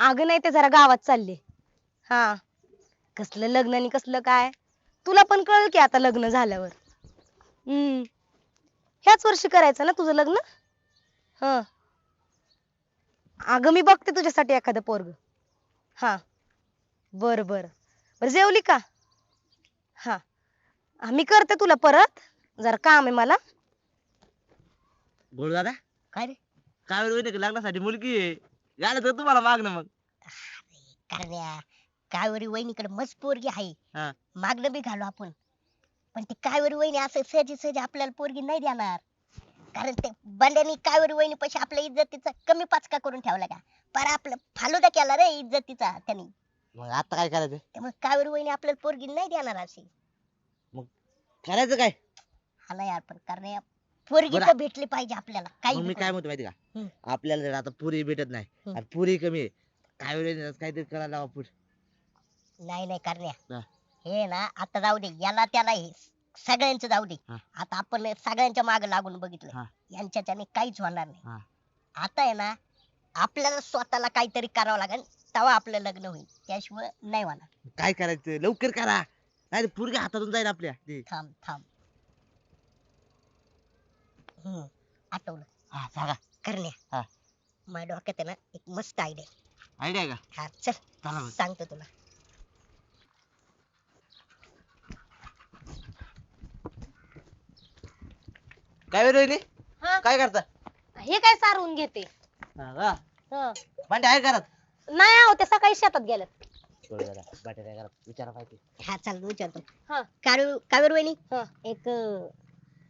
अगं नाही ते जरा गावात चालले. हा. कसलं लग्न आणि कसलं काय? तुला पण कळल की आता लग्न झाल्यावर. हम्म. ह्याच वर्षी करायचं ना तुझं लग्न? ह. अगं मी बघते तुझ्यासाठी एखादं पोरग. हा. बर बर. बर जेवली का? हा. हा, मी करते तुला परत. जरा काम आहे मला. गोड दादा? काय रे? काय लग्नासाठी मुलगी आहे. झालं तर तुम्हाला मागणं मग. करण्या कावेरी वहिनीकडे मस्त पोरगी आहे. मागणं बी घालू आपण. पण ती कावेरी वहिनी असं सहजी सहजी आपल्याला पोरगी नाही देणार. कारण ते बंड्यानी कावेरी वहिनी पैसे आपल्या इज्जतीचा कमी पाचका करून ठेवला का? पर आपलं फालुदा केला रे इज्जतीचा त्यांनी. मग आता काय करायचं? त्यामुळे कावेरी वहिनी आपल्याला पोरगी नाही देणार अशी. करायचं काय? हा नाही यार पण करण्या पोरगी बरं. तर भेटली पाहिजे आपल्याला काही मग बी मी काय. म्हणतो माहिती का हम्म. आपल्याला जर आता पुरी भेटत नाही हम्म. आणि पुरी कमी आहे काय वेळ काहीतरी करायला लावा पुढे नाही नाही करण्या हा. ना आता जाऊ दे याला त्याला हे सगळ्यांचं जाऊ दे हा. आता आपण सगळ्यांच्या माग लागून बघितलं हा. यांच्याच्याने काहीच होणार हा. नाही आता आहे ना आपल्याला स्वतःला काहीतरी करावं लागेल तेव्हा आपलं लग्न होईल त्याशिवाय नाही होणार काय करायचं लवकर करा नाही पुरगी हातातून जाईल आपल्या ते. थांब थांब हम्म आठवलं. हा सांगा करण्या. हा. माझ्या डोक्यात आहे ना एक मस्त आयडिया आयडिया का? हा चल. चला मग. सांगतो तुला. काय वेळ वहिनी हा. काय करता? हे काय सारवून घेते? हा का? हं. भांडे आहे घरात? नाही आहो ते सकाळी शेतात गेल्यात घरात. विचारा पाहिजे हा चाल विचारतो. हा. कावेर कावेर वहिनी. एक अं,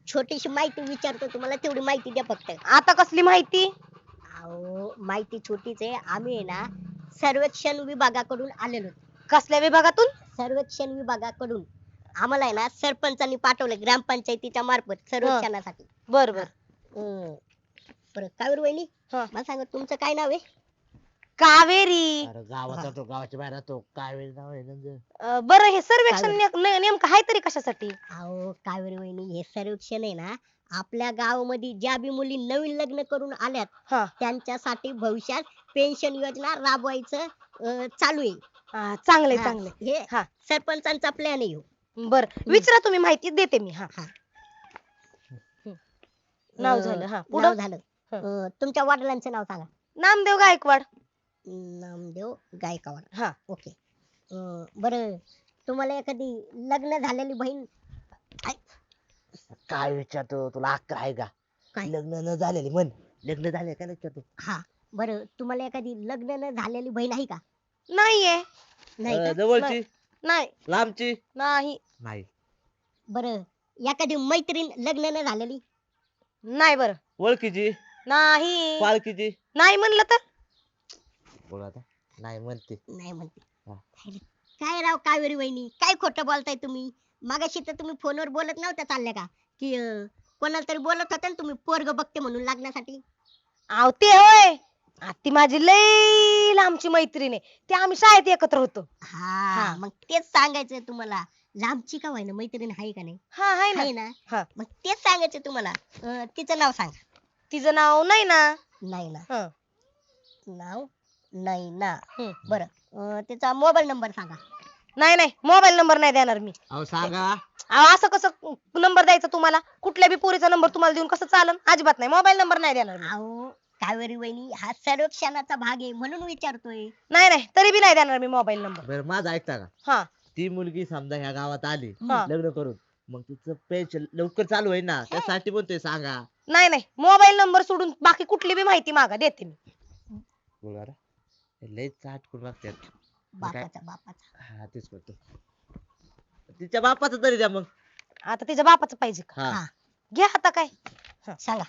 छोटीशी माहिती विचारतो तुम्हाला तेवढी माहिती द्या फक्त. आता कसली माहिती? अहो माहिती छोटीच आहे. आम्ही आहे ना सर्वेक्षण विभागाकडून आलेलो कसल्या विभागातून? सर्वेक्षण विभागाकडून. आम्हाला आहे ना सरपंचांनी पाठवलं ग्रामपंचायतीच्या मार्फत सर्वेक्षणासाठी. बर बर. हम्म. बरं कावेर वहिनी? हा. मला सांगा तुमचं काय नाव आहे? कावेरी. अरे गावात राहतो गावाच्या बाहेर राहतो. काय वेळ नाव आहे त्यांचं? अं, बरं हे सर्वेक्षण कावेरी. ने- नेमकं आहे तरी कशासाठी? अहो कावेरी वहिनी हे सर्वेक्षण आहे ना आपल्या गावामध्ये ज्या बी मुली नवीन लग्न करून आल्यात हा. त्यांच्यासाठी भविष्यात पेन्शन योजना राबवायचं अं, चालू आहे. हा, चांगलंय हा, चांगलंय. हे हा. सरपंचांचा प्लॅन आहे ह्यो. बर विचारा तुम्ही माहिती देते मी हा. हा. नाव अं, झालं हा. नाव पुढं? झालं. हा. अं, तुमच्या वडिलांचं नाव सांगा. नामदेव गायकवाड. नामदेव गायकवाड हा ओके. अं, बरं तुम्हाला एखादी लग्न झालेली बहीण? काय विचारतो तुला? अक्कल आहे का? काय? लग्न न झालेली म्हण. लग्न झाले काय विचारतो? हा बरं तुम्हाला एखादी लग्न न झालेली बहीण आहे का? नाहीये. नाही का? जवळची? नाही. लांबची? नाही. नाही. बरं एखादी मैत्रीण लग्न न झालेली? नाही बर. ओळखीची? नाही. पालखीची? नाही म्हणलं तर? बोल आता. नाही म्हणते. नाही म्हणते. हा. अरे, काय राव कावेरी वहिनी? काय खोटं बोलताय तुम्ही? मागाशी तर तुम्ही फोनवर बोलत नव्हत्या चालल्या का? की अं, कोणाला तरी बोलत होत्या ना तुम्ही पोरग बघते म्हणून लग्नासाठी? आव ते होय. आ, ती माझी लई लांबची मैत्रीण आहे. ते आम्ही शाळेत एकत्र होतो. हा हा. मग तेच सांगायचंय तुम्हाला. लांबची का व्हायना? मैत्रीण आहे का नाही? हा हाय ना. आहे ना? हा. मग तेच सांगायचं तुम्हाला. अं, तिचं नाव सांगा. तिचं नाव नाही ना. नाही ना. हं. नाव? नाही ना. बरं. तिचा मोबाईल नंबर सांगा. नाही नाही. मोबाईल नंबर नाही देणार मी. अहो सांगा. अहो, असं कसं नंबर द्यायचा तुम्हाला? कुठल्या बी पोरीचा नंबर तुम्हाला देऊन कसं चालन? अजिबात नाही. मोबाईल नंबर नाही देणार मी. अहो कावेरी वहिनी हा सर्वेक्षणाचा भाग आहे म्हणून विचारतोय. नाही नाही. तरी बी नाही देणार मी मोबाईल नंबर. बरं माझं ऐकता का? हा. ती मुलगी समजा ह्या गावात आली हा. लग्न करून मग तिचं पेन्शन लवकर चालू होईल ना? त्यासाठी म्हणतोय सांगा. नाही नाही. मोबाईल नंबर सोडून बाकी कुठली बी माहिती मागा देते मी. बोल बरं. लय चाट करून बघतात मग काय? बापाचा बापाचा हा तेच करतो तिच्या बापाचं तरी द्या मग. आता तिच्या बापाचं पाहिजे का? हा. हा. घ्या आता काय? सांगा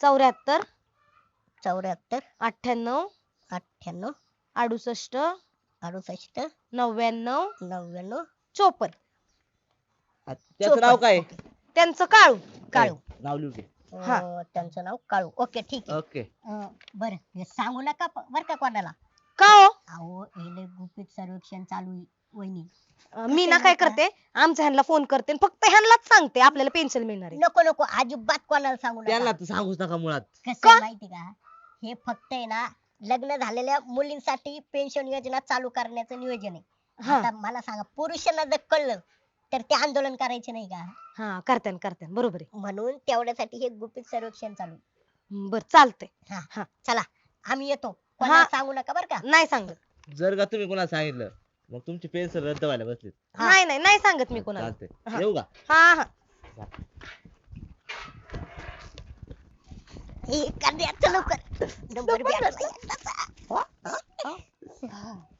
चौऱ्याहत्तर चौऱ्याहत्तर अठ्ठ्याण्णव अठ्ठ्याण्णव अडुसष्ट अडुसष्ट नव्याण्णव नव्याण्णव चोपन्न. आ, त्याचं नाव काय? त्यांचं काळू. काळू. नाव लिहू घे. हा. अं, त्यांचं नाव काळू. ओके ठीक आहे. ओके. अं, बरं. हे सांगू नका प- बरं का कोणाला? का हो? अहो हे लय गुपित सर्वेक्षण चालू आहे वहिनी. अं, मी ना काय करते? आमच्या ह्यांना फोन करते आणि फक्त ह्यांनाच सांगते आपल्याला पेन्शन मिळणार आहे. नको नको अजिबात कोणाला सांगू त्यांना नका तर सांगूच नका मुळात. कसं का? आहे माहिती का? हे फक्त आहे ना लग्न झालेल्या मुलींसाठी पेन्शन योजना चालू करण्याचं नियोजन आहे. हा. आता मला सांगा पुरुषांना जर कळलं तर ते आंदोलन करायचे नाही का? हा करत्यान करत्यान बरोबर आहे. म्हणून तेवढ्यासाठी हे गुपित सर्वेक्षण चालू आहे. बरं चालतंय. हा हा. चला आम्ही येतो. कोणाला हा. सांगू नका बर का. नाही सांगत. जर का तुम्ही कोणाला सांगितलं मग तुमची पेन्शन रद्द व्हायला बसली हा. नाही नाही नाही सांगत मी कोणाला. हा. चालतंय येऊ का? हा हा. हे लवकर. नंबर बी आठवला एकदाचा.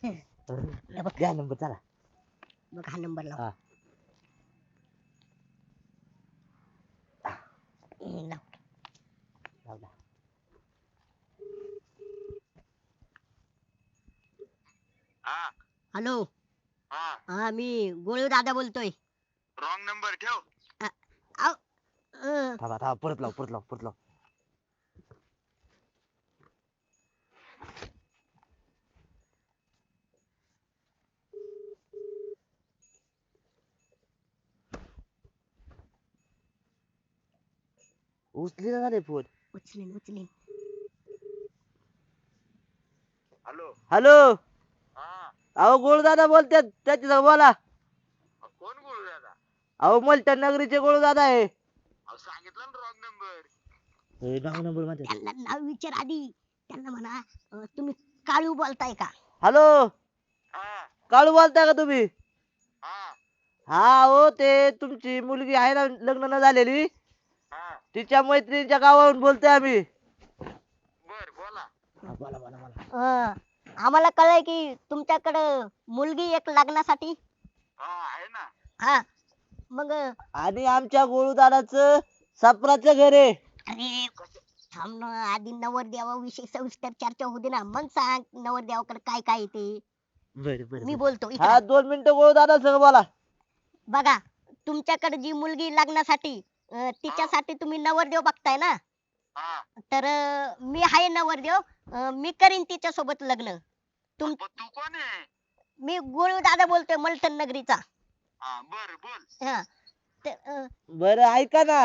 हे? बघ. द्या नंबर चला. बघ हा नंबर लाव. हा. हे लाव. लाव ना. हा हॅलो हा हा मी गोळू दादा बोलतोय रॉंग नंबर ठेव आव, अं, थांबा थांबा परत लाव परत लाव परत लाव उचली ना रे फोन उचलीन उचलीन हॅलो हॅलो हा. अहो गोळदादा बोलतात त्याच्या बोला. कोण बोलू दादा अहो मलटण नगरीचे गोळदादा आहे. अहो सांगितलं ना रॉंग नंबर नाव नंबर माझ्या त्यांना नाव विचार आधी. त्यांना म्हणा अं, तुम्ही काळू बोलताय का? हॅलो? हा. काळू बोलताय का तुम्ही? हा. हा हो ते तुमची मुलगी आहे ना लग्न न झालेली. हा. तिच्या मैत्रिणीच्या गावावरून बोलतोय आम्ही. बर बोला. बोला बोला बोला. अं, आम्हाला कळलंय की तुमच्याकडं मुलगी एक लग्नासाठी? हा आहे ना. हा. मग आणि आमच्या गोळूदाराचं सापराचं घर आहे. अरे थांब ना. आधी नवरदेवाविषयी सविस्तर चर्चा दे ना. मग सांग नवरदेवाकडे काय काय आहे ते. बर बर मी बोलतो इकडं. हा दोन मिनिटं गोळूदारा संग बोला. बघा तुमच्याकडे जी मुलगी लग्नासाठी अं, तिच्यासाठी तुम्ही नवरदेव बघताय ना? तर अं, मी आहे नवरदेव अं, मी करीन तिच्या सोबत लग्न. तुम तू कोण आहे? मी गोळू दादा बोलतोय मलटण नगरीचा. हा बर बोल. हा. तर, अं, बर ऐका ना.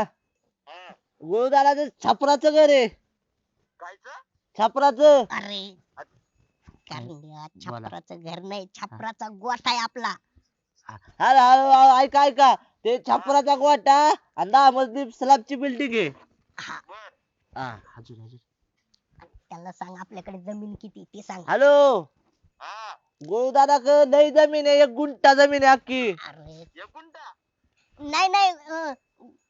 हा. गोळूदाराचं छापराचं घर आहे. कायच? छापराचं. अरे कारण्या, छपराचं घर नाही छपराचा गोठा आहे आपला. हॅलो हॅलो हॅलो, ऐका ऐका. ते छापराचा गोटा आणि दहा मजली स्लॅबची बिल्डिंग आहे. बर. हा, अजून अजून. त्यांना सांग आपल्याकडे जमीन किती ते सांग. हॅलो. हा. क लई जमीन आहे एक गुंठा जमीन आहे अख्खी. अरे. एक गुंठा? नाही नाही अं,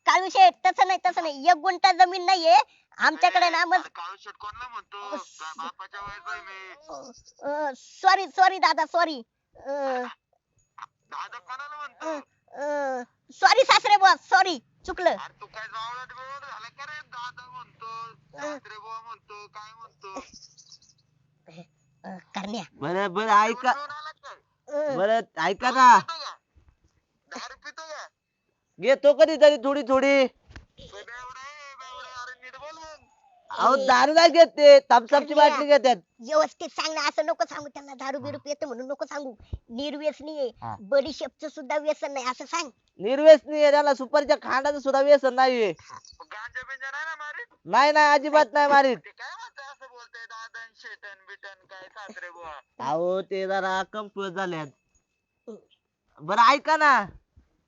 काळू शेठ तसं नाही तसं नाही. एक गुंठा जमीन नाहीये. आमच्याकडे ना मग काळू शर्ट कोणला म्हणतो? काय बापाच्या वयाचा आहे मी. सॉरी सॉरी दादा सॉरी दादा कोणाला म्हणतो? सॉरी सासरे बॉस सॉरी चुकलं. अरे तू काय जावळात बिवळात झाला का रे दादा म्हणतो सासरे बुवा म्हणतो काय म्हणतो अं, करण्या बरं बरं ऐका. बरं ऐका ना. घेतो कधीतरी थोडी थोडी. मग. अहो दारू नाही घेत ते. थम्सअपची. बाटली घेतात. व्यवस्थित सांग ना असं नको सांगू त्यांना. दारू बिरू पितो म्हणून नको सांगू. निर्व्यसनी आहे. हा. बडीशेपचं सुद्धा व्यसन नाही असं सांग. निर्व्यसनी आहे. त्याला सुपारीच्या खांडाचं सुद्धा व्यसन नाहीये. मग गांजा बिंजा नाही ना मारीत? नाही नाही अजिबात नाही. मारीत ते काय म्हणतं असं बोलतंय शेटन बिटन काय सासरे बुवा? अहो ते जरा कमकुवत झाल्यात बरं ऐका ना.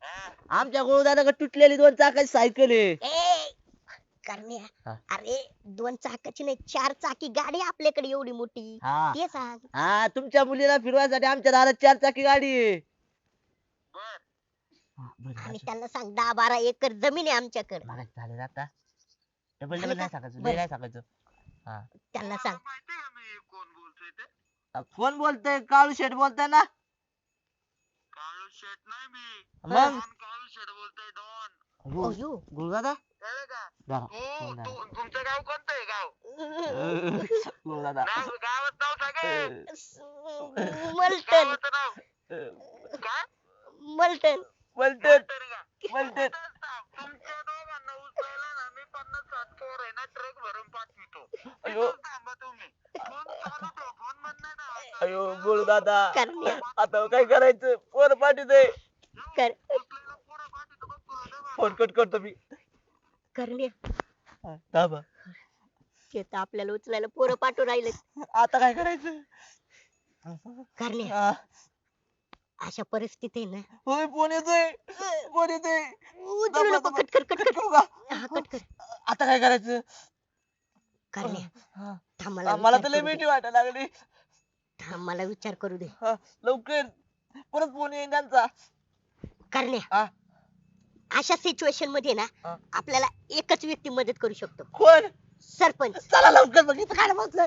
हा? आमच्या गोळदाराकडे तुटलेली दोन चाकाची सायकल आहे. ए करण्या हा. अरे दोन चाकाची नाही चार चाकी गाडी आहे आपल्याकडे एवढी मोठी. हा. ते सांग. हा तुमच्या मुलीला फिरवायसाठी आमच्या दारात चार चाकी गाडी आहे. बर. आणि त्यांना सांग दहा बारा एकर जमीन आहे आमच्याकडे. चालेल आता. डबल झालं डबल नाही का? सांगायचं बरं. नाही सांगायचं. त्यांना सांग. माहिती का मी कोण बोलतोय ते? कोण बोलतय? काळू शेठ बोलताय ना? काळू शेट नाही मी. मग? डॉन काळू शेट बोलतोय? डॉन. गो- अयो. गुरुदादा? कळलं का? जरा, बोल ना. तू तुमचं गाव कोणतं आहे गाव? गुरुदादा. नाव गावात नाव सांगा. मलटण. गावाचं नाव. काय? मलटण. बोलतोय तरी का? बोलतोय ट्रक भरून पाठवितो. अयो. इथंच थांबा तुम्ही. फोन चालू ठेव. फोन बंद नाही ना. अयो करण्या आता काय करायचं? फोन पाठवतोय. कर उचलायला पोरं पाठवितो बघ तुला दे बा. फोन कट करतो मी. करण्या ते तर आपल्याला उचलायला पोरं पाठवून राहिले आता काय करायचं? करणे हा. अशा परिस्थिती ना. होय फोन येतोय? फोन येतोय? उचलू नको कट कर कट कर? हा कट कर. आता काय करायचं? करणे हा. थांब मला तर लय. भीती वाटायला लागली. थांब मला विचार करू दे. हा, लवकर. परत फोन येईन त्यांचा. करण्या हा. अशा सिच्युएशनमध्ये ना हा. आपल्याला एकच व्यक्ती मदत करू शकतो. कोण? सरपंच. चला लवकर बघितलं काय बसलं.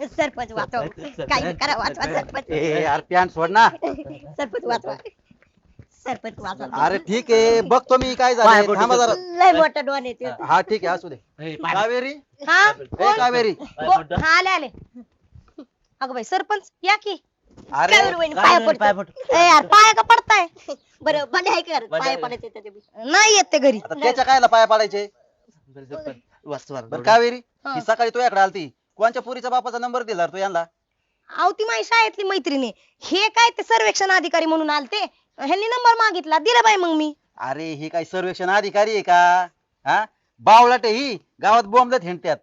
सरपंच वाचवा. काही करा वाचवा सरपंच. ए यार सोड ना. सरपंच वाचवा. सरपंच वाचवा. अरे ठीक आहे. बघतो मी काय पाय झालं पडू थांबा जरा. लय मोठा डोन येते हा ठीक आहे असू दे. कावेरी? हा कोण? कावेरी? हा आले आले. अगं बाई सरपंच या की. अरे वहिनी, पाया पाय पडतो ए यार पाया का पडताय? बरं आहे का पाया. पडायचे त्याच्या बी. नाही येत ते घरी. आता त्याच्या कायला पाया पाडायचे? बरं कावेरी. ही सकाळी तुझ्याकडे आलती. कोणच्या पुरीच्या बापाचा नंबर दिला रे तू यांना? अहो ती माझी शाळेतली मैत्रिणी. हे काय ते सर्वेक्षण अधिकारी म्हणून आलते? ह्यांनी नंबर मागितला. दिला बाई मग मी. अरे ही काय सर्वेक्षण अधिकारी आहे का? हा? बावळाटे ही. गावात बोंबलत हिंडत्यात.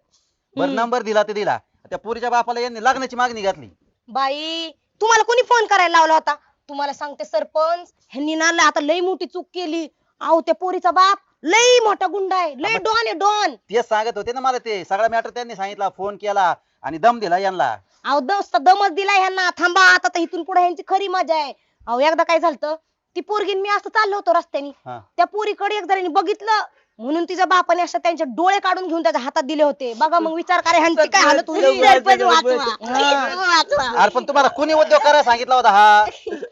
बरं हम्म. नंबर दिला ते दिला. त्या पुरीच्या बापाला यांनी लग्नाची मागणी घातली. बाई तुम्हाला कोणी फोन करायला लावला होता? तुम्हाला सांगते सरपंच ह्यांनी ना आता लई मोठी चूक केली. अहो त्या पोरीचा बाप लई मोठा गुंडा आहे. लई आपण- डॉन आहे डॉन. तेच सांगत होते ना मला ते. सगळा मॅटर त्यांनी सांगितला फोन केला आणि दम दिला यांना. अहो दस्त दमच दिला ह्यांना थांबा आता तर इथून पुढे ह्यांची खरी मजा आहे. अहो एकदा काय झालं ती पोरगी मी असं चाललो होतो रस्त्याने. हा. त्या पोरीकडे एक जणांनी बघितलं. म्हणून तिच्या बापाने असं त्यांचे डोळे काढून घेऊन त्याच्या हातात दिले होते. बघा मग विचार करा ह्यांची काय हालत होती. सरपंच वाचवा. हा. वाचवा. अरे पण तुम्हाला कोणी उद्योग करायला सांगितला होता हा?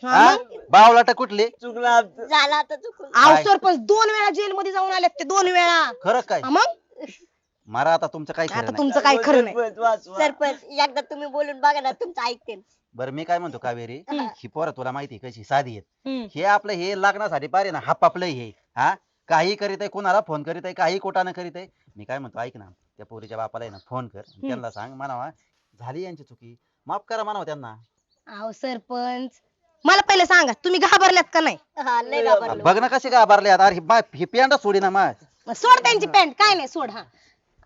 हा हा? मग? बावलाटा कुठले? चुकलं आमचं. झाला आता चुकून. अहो काय? सरपंच दोन वेळा जेलमध्ये जाऊन आले ते दोन वेळा. खरं काय? हा मग? मारा आता तुमचं काय खरं आता नाही. तुमचं काय खरं नाही. सरपंच वाचवा. सरपंच एकदा तुम्ही बोलून बघा ना तुमचं ऐकते बरं मी काय म्हणतो कावेरी? हम्म. ही पोरं तुला माहिती आहे कशी? साधी आहेत. हम्म. हे आपलं हे लग्नासाठी पारे ना हापापलं हे. हा? काही करीत आहे कोणाला फोन करीत आहे काही कोटानं करीत आहे. मी काय म्हणतो ऐक ना त्या पोरीच्या बापाला आहे ना फोन कर. त्यांना सांग म्हणावा झाली यांची चुकी? माफ करा म्हणावं त्यांना. अहो सरपंच मला पहिले सांगा तुम्ही घाबरल्यात का नाही? हा लय घाबरलो. बघ ना कसे घाबरले आता अरे मा- ही पेंडा सोडी ना मा मग सोड त्यांची पॅन्ट काय नाही सोड हा.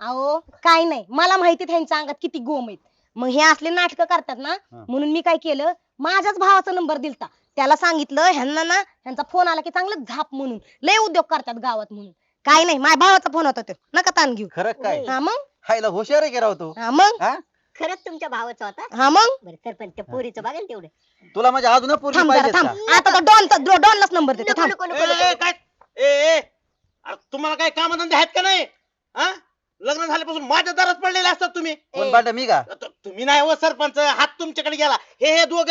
अहो काय नाही. मला माहिती त्यांच्या अंगात किती गोम आहेत. मग हे असले नाटक करतात ना हा. म्हणून मी काय केलं माझ्याच भावाचा नंबर दिलता. त्याला सांगितलं ह्यांना ना ह्यांचा फोन आला की चांगलं झाप म्हणून. लय उद्योग करतात गावात म्हणून. काय नाही माझ्या भावाचा फोन होता तो. नका ताण घेऊ. खरं काय? हा मग? हायला हुशार आहे की राव तू? हा मग? हा? खरंच तुमच्या भावाचा होता? हा मग? बरं सरपंच त्या पोरीचं बघा ना तेवढं. तुला म्हणजे अजून पोरगी थांब जरा पाहिजे थांब आता तो डॉनचा डॉनलाच नंबर देतो नको थांब. नको ए, नको ए, नको. काय? ए ए अरे तुम्हाला काय कामधंदे आहेत का नाही? हा? लग्न झाल्यापासून माझ्या दारात पडलेले असतात तुम्ही. कोण मी का? त- तुम्ही नाही हो सरपंच. हात तुमच्याकडे गेला. हे हे दोघ.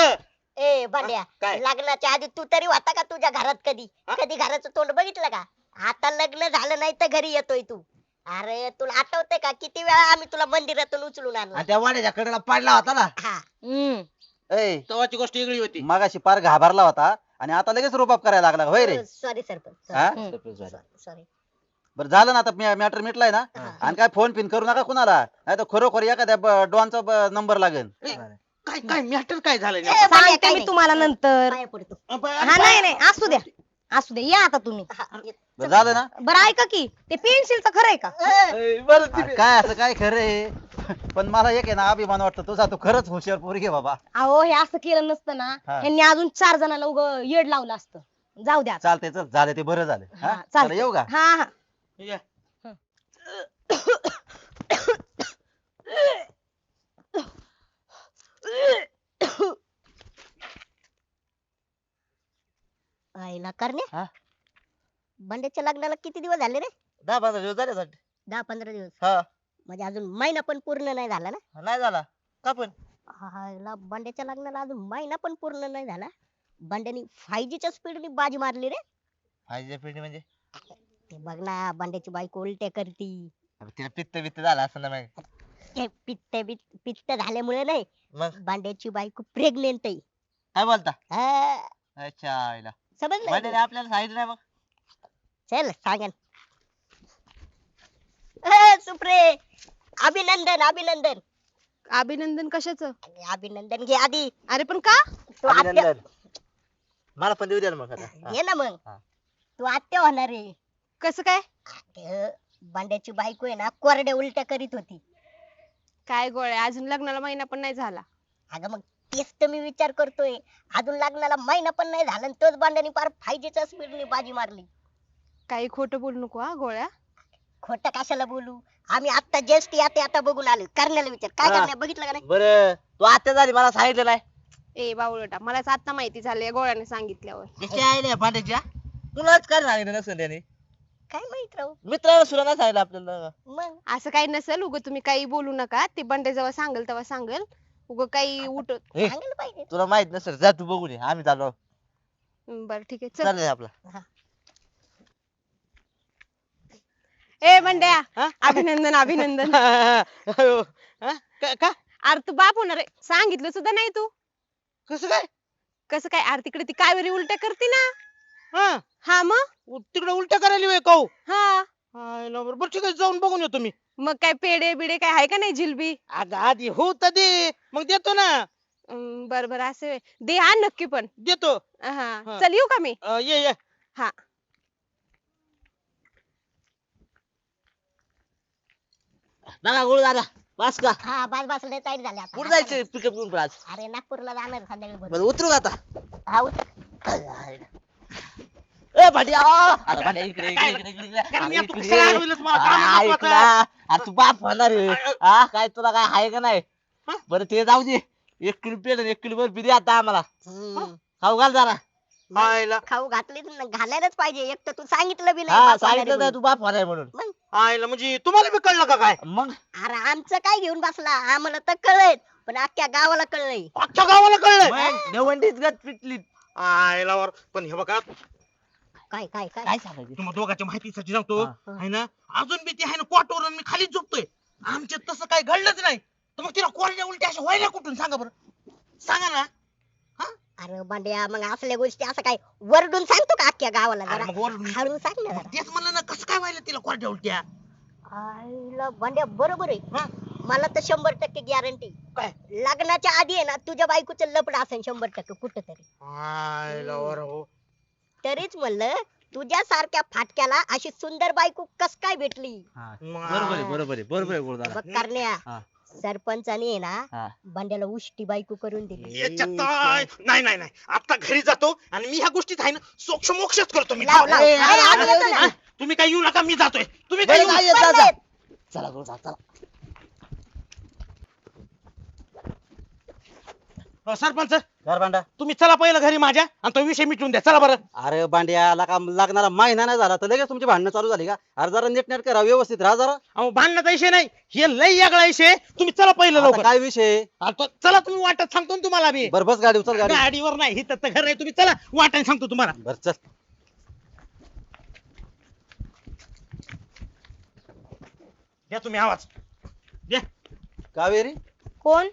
ए बांड्या काय? लग्नाच्या आधी तू तरी होता का तुझ्या घरात कधी? हा? कधी घराचं तोंड बघितलं का? आता लग्न झालं नाही तर घरी येतोय तू. अरे तुला आठवतंय का? किती वेळा आम्ही तुला मंदिरातून उचलून आणला? आणि त्या वाड्याच्या कडेला पडला होता ना? हा. हम्म. तेव्हाची गोष्ट वेगळी होती. मगाशी पार घाबरला होता आणि आता लगेच रुबाब करायला लागला होय रे? सॉरी सरपंच हा? सॉरी बरं झालं ना आता मॅटर मिटलाय ना? हा. आणि काय फोन पिन करू नका कुणाला? नाही तर खरोखर एखाद्या ब- डॉनचा नंबर लागेल. काय काय मॅटर काय झालं नेमकं? सांगते मी. तुम्हाला नंतर. हा नाही नाही असू द्या. असू द्या. या आता तुम्ही. हा. बरं, झालं ना बरं ऐका की ते पेन्सिलचं खरं आहे का बरं अरे काय असं काय खरं आहे पण मला एक आहे ना अभिमान वाटतं तुझा तू खरंच हुशार पोरगी बाबा अहो हे असं केलं नसतं ना हा. ह्यांनी अजून चार जणांना उग येड लावलं असतं जाऊ द्या आता. चालतंय चल झालं ते बरं झालं हा? हा, चला. येऊ का हा हा. आईला करण्या हा? बंड्याच्या लग्नाला किती दिवस झाले रे? दहा पंधरा दिवस झाले वाटते. दहा पंधरा दिवस. हा. म्हणजे अजून महिना पण पूर्ण नाही झाला ना? नाही झाला. का पण? हायला बंड्याच्या लग्नाला अजून महिना पण पूर्ण नाही झाला. बंड्यानी फाय च्या स्पीडने बाजी मारली रे. फायच्या पिढी म्हणजे? ते बघ ना बंड्याची बायको उलट्या करती. तिला पित्त बित्त झाला असं ना मग. ते पित्त बित्त पित्त झाल्यामुळे नाही मग? बांड्याची बायको प्रेग्नेंट आहे. काय बोलता? हा, अच्छा आईला. समजलं? भांड्याने आपल्याला सांगितलं नाही मग? चल सांगन. सुप्रे अभिनंदन अभिनंदन. अभिनंदन कशाचं? अभिनंदन घे आधी. अरे पण का? तू आत्या अभिनंदन. मला पण देऊ द्या ना मग आता. हा. घे ना मग. हा. तू आत्या होणार आहे. कसं काय? अगं, बांड्याची बायको आहे ना कोरड्या उलट्या करीत होती. काय गोळ्या? अजून लग्नाला महिना पण नाही झाला. अगं मग तेच तर मी विचार करतोय. अजून लग्नाला महिना पण नाही झाला आणि तोच बांड्याने फार फायजीच्या स्पीडने बाजी मारली. काही खोटं बोलू नको हा गोळ्या. खोटं कशाला बोलू? आम्ही आता जस्ट याते आता बघून आलो. करण्याला विचार. काय हा. करण्या बघितलं का नाही? बरं. तू आता झाली मला सांगितलं ए बावळटा मलाच आता माहिती झाली गोळ्याने सांगितल्यावर. पांड्याच्या तुलाच काय सांगितलं नसेल त्याने? काय माहीत राहू? मित्राला सुद्धा नाही सांगितलं आपल्याला. मग? असं काही नसेल उग तुम्ही काही बोलू नका. ते बंडे जेव्हा सांगेल तेव्हा सांगेल. उग काही उठ सांगायला पाहिजे. तुला माहीत नसेल जा तू बघून ये. आम्ही चाललो. बर ठीक आहे. चल. चाललंय आपला. ए बंड्या अभिनंदन अभिनंदन. का अरे तू बाप होणार आहे. सांगितलं सुद्धा नाही तू. कसं काय? कसं काय? अरे तिकडे ती कावेरी उलट्या करते ना. हा? हा मग? तिकडे उलट्या करायला वेळ काऊ हा. हाय ना बरं ठीक आहे जाऊन बघून येतो मी. मग काय पेढे बिडे काय आहे का नाही जिलबी अगं आधी हो तर दे. मग देतो ना. अं, बर बर असं. दे हा नक्की पण. देतो. हा. हा. चल येऊ का मी? अं, ये ये. हा. दादा गोळ दादा बस का हा बस बस लय टाईट झाले आता कुठं जायचंय पिकअप घेऊन पण आज अरे नागपूरला जाणार संध्याकाळी बरं. बरं उतरू का आता हा उतर. ए भांड्या अरे भांड्या इकडे इकडे इकडे इकडे, इकडे. कारण मी अरे, आता इकडे कशाला ये. आडविलंस मला? काम महत्वाचं इकडे आहे. आ. अरे तू बाप होणार आहे हा काय तुला काय आहे का नाही बरं ते जाऊ दे एक किलो पेड एक किलो बिर्या आता आम्हाला हम्म. खाऊ घाल जरा आयला खाऊ घातली घालायलाच पाहिजे. एक तर तू सांगितलं बी नाही हा बाप होणार सांगितलं आहे तू बाप होणार म्हणून. म्हणून. आयला म्हणजे तुम्हाला बी कळलं का काय? मग? अरे आमचं काय घेऊन बसला? आम्हाला तर कळलंय. पण अख्ख्या गावाला कळलंय. अख्ख्या गावाला कळलंय? मग? देवंडीच गट पिटली. आयला वर. पण हे बघा. काय काय काय? काय सांगायचं? तुम्हाला दोघांच्या माहितीसाठी सांगतो. हा. आहे ना? अजून बी ते आहे ना क्वाटोवर मी खाली झोपतोय. आमच्यात तसं काय घडलंच नाही. तर मग तिला कोरड्या उलट्या अशा व्हायला कुठून? सांगा बरं. सांगा ना. अरे बांड्या मग असल्या गोष्टी असं काय वरडून सांगतो का अख्ख्या गावाला अरे जरा? वरडून- हळू सांग ना जरा. तेच म्हणलं ना कसं काय व्हायला तिला कोरड्या उलट्या? आईला बांड्या बरोबर आहे. हा? मला तर शंभर टक्के गॅरंटी काय? लग्नाच्या आधी आहे ना तुझ्या बायकोचं लपड असेल शंभर टक्के कुठं तरी हो. तरीच म्हणलं तुझ्या सारख्या फाटक्याला अशी सुंदर बायको कस काय भेटली? बरोबर आहे बरोबर आहे बरोबर आहे गुरुदादा. बघ करण्या. हा. सरपंचाने आहे ना. बंड्याला उष्टी बायको करून दिली याच्यात तर- नाही नाही नाही आता घरी जातो आणि मी ह्या गोष्टीत आहे ना सोक्ष मोक्षच करतो मी लाव, लाव. ए, अरे, अरे, आम्ही अरे, येतो ना. हा? तुम्ही काय येऊ नका मी जातोय तुम्ही काय येऊ नाही येत पण दादा. नाही. चला चला अ, सरपंच घर भांडा तुम्ही चला पहिलं घरी माझ्या आणि तो विषय मिटवून द्या. चला बरं. अरे भांड्याला का लागणारा महिना नाही झाला तर लगेच तुमची भांडणं चालू झाली का? अरे जरा नीट नेट करा व्यवस्थित राहा जरा. अहो भांडणाचा विषय नाही. हे लय वेगळा विषय. आहे. तुम्ही चला पहिलं आता लवकर. काय विषय? अ, तो- चला तुम्ही वाटत सांगतो ना तुम्हाला मी बर बस गाडी उचल गाडी गाडीवर नाही इथं तर घर आहे. तुम्ही चला वाटाने सांगतो तुम्हाला. बर चल. द्या तुम्ही आवाज. द्या कावेरी? कोण?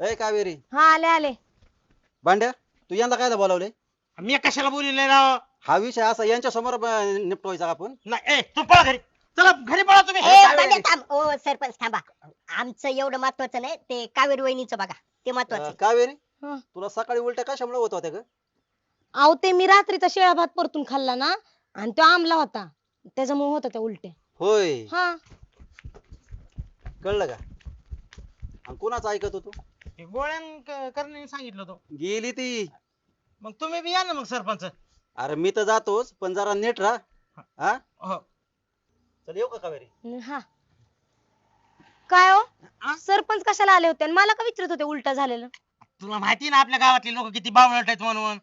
ए कावेरी. हा आले आले. भांड्या तू यांना काय बोलावले? मी कशाला बोलिले राव? हा विषय असा यांच्या समोर निपटवायचा आपण? नाही ए तू पळा घरी. चला घरी पळा तुम्ही. ए, बांड्या थांब. ओ सरपंच थांबा. आमचं एवढं महत्वाचं नाही ते कावेरी वहिनीचं बघा. ते महत्वाचं अं, आहे. कावेरी हं. तुला सकाळी उलट्या कशामुळे होत होत्या ग? अहो ते मी रात्रीचा शिळा भात परतून खाल्ला ना आणि तो आमला होता. त्याच्यामुळे होता त्या उलट्या. होय. हा. कळलं का? आणि कोणाचं ऐकत होतो? हे करण्याने सांगितलं होतं. गेली ती. मग तुम्ही बी या ना मग सरपंच. अरे मी तर जातोच पण जरा नीट राहा. हा. हो. चल येऊ का कावेरी? हा. काय हो? सरपंच कशाला आले होते? आणि मला का विचारत होते उलटा झालेलं? तुला माहिती ना आपल्या गावातले लोक किती बावळट आहेत म्हणून.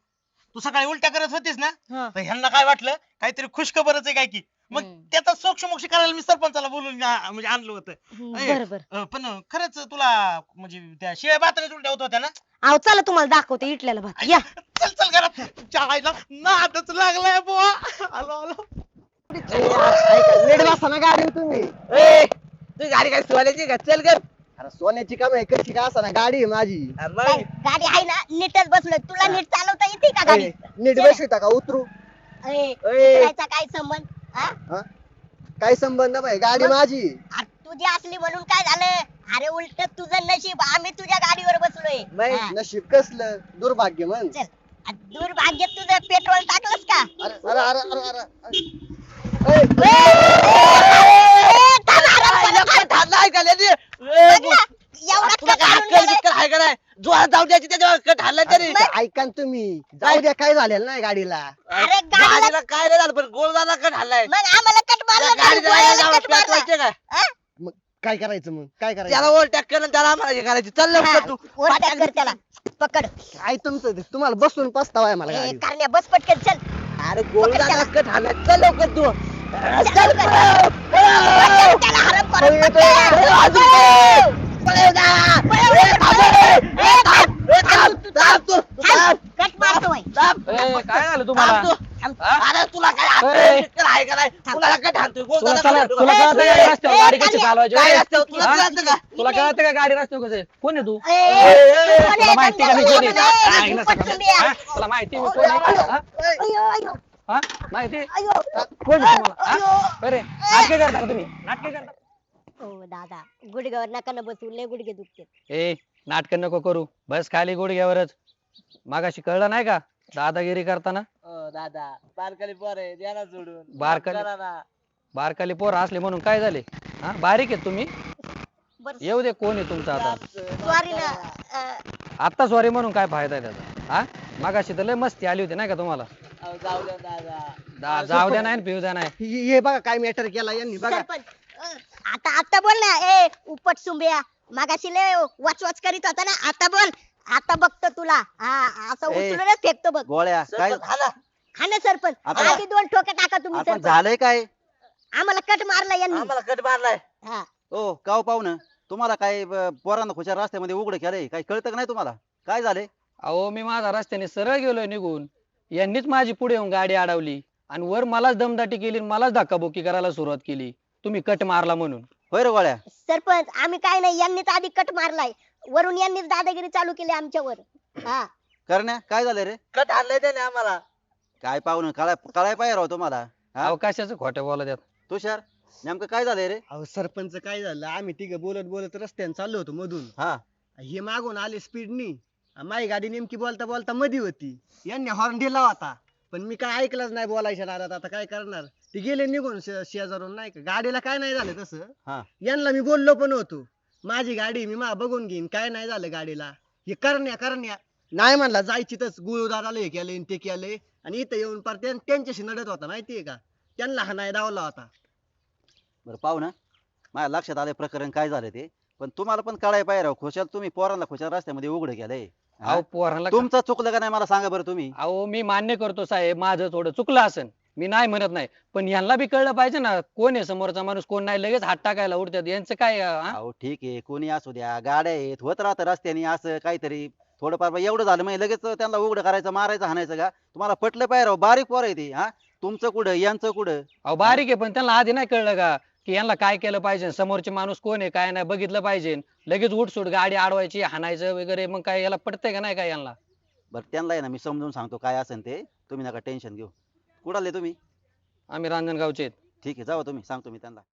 तू सकाळी उलट्या करत होतीस ना? हा. तर ह्यांना काय वाटलं? काहीतरी खुशखबरच आहे काय की? मग हम्म. त्याचा सोक्ष मोक्ष करायला मी सरपंचाला बोलून आ- म्हणजे आणलं होतं. हम्म, ए, बरं बरं अं, पण खरंच तुला म्हणजे त्या शिळ्या बातम्या उलट्या होत होत्या ना? अहो चला तुम्हाला दाखवते इटल्याला भात. या. चल चल घरात. आईला नादच लागलाय बुवा. आलो आलो. नीट बसा ना गाडी तुम्ही. ए गाडी काय सोन्याची का? चल कर अरे सोन्याची काम आहे कशी का असा ना गाडी आहे माझी. अरे काय. गाडी आहे ना नीटच बसलोय. तुला नीट चालवता येते का गाडी? ए, नीट बसविता का? उतरू. ए, ए. उतरायचा काय संबंध? हा? हा? काय संबंध नाही गाडी मग? माझी. तुझी असली म्हणून काय झालं? अरे उलट तुझं नशीब आम्ही तुझ्या गाडीवर बसलोय. नाही हा, नशीब कसलं? दुर्भाग्य चल. आ, दुर्भाग्य तुझं पेट्रोल टाकलंस का? अरे अरे अरे अरे अरे एवढा काय का नाही? जोरात जाऊ द्यायची त्याच्यावर कट हल्ला तरी. ऐका ना तुम्ही. जाऊ द्या काय झालेलं नाही गाडीला. अरे गाडीला गाडीला काय नाही झालं पण गोल झाला कट हल्लाय मग आम्हाला कट त्या मारला. नाही, का? काय करायचं मग? काय त्याला करायचं ओव्हरटॅक करून त्याला आम्हाला हे करायची. चल लवकर तू. हा, वर टाक कर त्याला पकड. काय तुमचं? ते? तुम्हाला बसून पस्तावा आहे मला ए, गाडी कारण्या बस पटकन चल. अरे गोल पकड त्याला. कट हल्लाय चल लवकर तू. चल लवकर. पटकन त्याला हरप करून पळव, पटकन. पळव, पळव. पळव जा. पळव, ए, थांब रे. पळव. ए, थांब. ए, थांब. थांब तू. थांब. कट मारतोय थांब. अरे तुला काय आहे का नाही कळतं का रस्त्यावर गाडी कशी कान्या. चालवायची काय होय? असतं तुला हा? कळतं का तुला कळतं का गाडी रस्त्यावर? कोण आहे तू तुला? माहिती का मी कोण आहे? हा. ऐक ना सगळं. हा? तुला माहिती आहे मी कोण आहे? हा? अयो, अयो, हा? माहिती आहे? कोण आहे तुम्हाला हा? अरे नाटके करता का तुम्ही नाटके करता ओ दादा गुडघ्यावर नका न बसू लय गुडघे दुखते ए नाटक नको करू बस खाली गुडघ्यावरच मागाशी कळलं नाही का दादागिरी करताना? ओ दादा. बारकाली पोर आहे द्या ना सोडून. बारकाली- करा ना. बारकाली पोर असले म्हणून काय झाले? हा बारीक आहेत तुम्ही? बर. येऊ दे कोण आहे तुमचा आता? सॉरी ना अं, आता सॉरी म्हणून काय फायदा आहे त्याचा? हा? मागाशी तर लय मस्ती आली होती नाही का तुम्हाला? अहो, जाऊ द्या दादा. दा- जाऊ द्या नाही आणि पिऊ द्या नाही. हे हे बघा काय मॅटर केला यांनी बघा. सरपंच अं, आता आता बोल ना ए उपट सुंबिया. मागाशी लय वाच वाच करीत होता ना आता बोल. आता बघतो तुला. हा असं ए. उचलूनच फेकतो बघ. गोळ्या काय? सरपंच, हा. हा ना सरपंच. आता- आधी दोन ठोके टाका तुम्ही सरपंच. झालंय काय? आम्हाला कट मारला यांनी. आम्हाला कट मारलाय. हा. ओ काव पाहुणं? तुम्हाला काय ब- पोरांना खुशाल रस्त्यामध्ये उघड केलंय? काय कळतं का नाही तुम्हाला? काय झालंय? अहो मी माझा रस्त्याने सरळ गेलोय निघून. यांनीच माझी पुढे येऊन गाडी अडवली. आणि वर मलाच दमदाटी केली आणि मलाच धक्काबुक्की करायला सुरुवात केली. तुम्ही कट मारला म्हणून. होय रे गोळ्या. सरपंच आम्ही काय नाही यांनीच आधी कट मारलाय. वरून यांनीच दादागिरी चालू केली आमच्यावर. हा. करण्या काय झालंय रे? कट आणलाय त्याने आम्हाला? काय पाहुणं कळाय कळाय पाहिजे राव तुम्हाला. हा? अवकाशाचं खोटं बोला त्यात तुषार नेमकं काय झालंय रे? अहो सरपंच काय झालं? आम्ही तिघं बोलत बोलत रस्त्याने चाललो होतो मधून. हा. हे मागून आले स्पीडनी. माझी गाडी नेमकी बोलता बोलता मधी होती. यांनी हॉर्न दिला होता. पण मी काय ऐकलंच नाही बोलायच्या नादात. आता काय करणार? ते गेले निघून शे- शेजारून नाही का? गाडीला काय नाही झालं हा. तसं यांना मी बोललो पण होतो. माझी गाडी मी मा बघून घेईन काय नाही झालं गाडीला. हे करण्या करण्या. नाही म्हणला जायची तच गुळदाराला हे केलंय आणि ते केलंय. आणि इथं येऊन पार त्यां- त्यांच्याशी नडत होता माहितीये का? त्यांना हा नाही डावला होता. बरं पाहुणं माझ्या लक्षात आलंय प्रकरण काय झालं ते. पण तुम्हाला पण कळाय पाहिजे राव खुशाल तुम्ही पोरांना खुशाल रस्त्यामध्ये उघड केलंय. हा? अहो पोरांना तुमचं चुकलं का नाही मला सांगा बरं तुम्ही. अहो मी मान्य करतो साहेब माझं थोडं चुकलं असन. मी नाही म्हणत नाही पण यांना बी कळलं पाहिजे ना कोण आहे समोरचा माणूस कोण नाही लगेच हात टाकायला उडतात. यांचं काय हा? अहो ठीक आहे कोणी असू द्या गाड्या आहेत होत राहतं रस्त्याने असं काहीतरी. थोडंफार बा एवढं झालं म्हणजे लगेच त्यांना उघड करायचं मारायचं हाणायचं का? तुम्हाला पटलं पाहिजे राव बारीक पोर आहे ते हा? तुमचं कुठं यांचं कुठं? अहो बारीक आहे पण त्यांना आधी नाही कळलं का की यांना काय केलं पाहिजे समोरचे माणूस कोण आहे काय नाही बघितलं पाहिजे. लगेच उठसूट गाडी अडवायची हाणायचं वगैरे मग काय याला पटतंय का नाही काय यांना? बरं त्यांना आहे ना मी समजून सांगतो काय असेल ते. तुम्ही नका टेन्शन घेऊ. कुठाले तुम्ही आम्ही रांजणगावचे आहेत. ठीक आहे जावा तुम्ही सांगतो मी त्यांना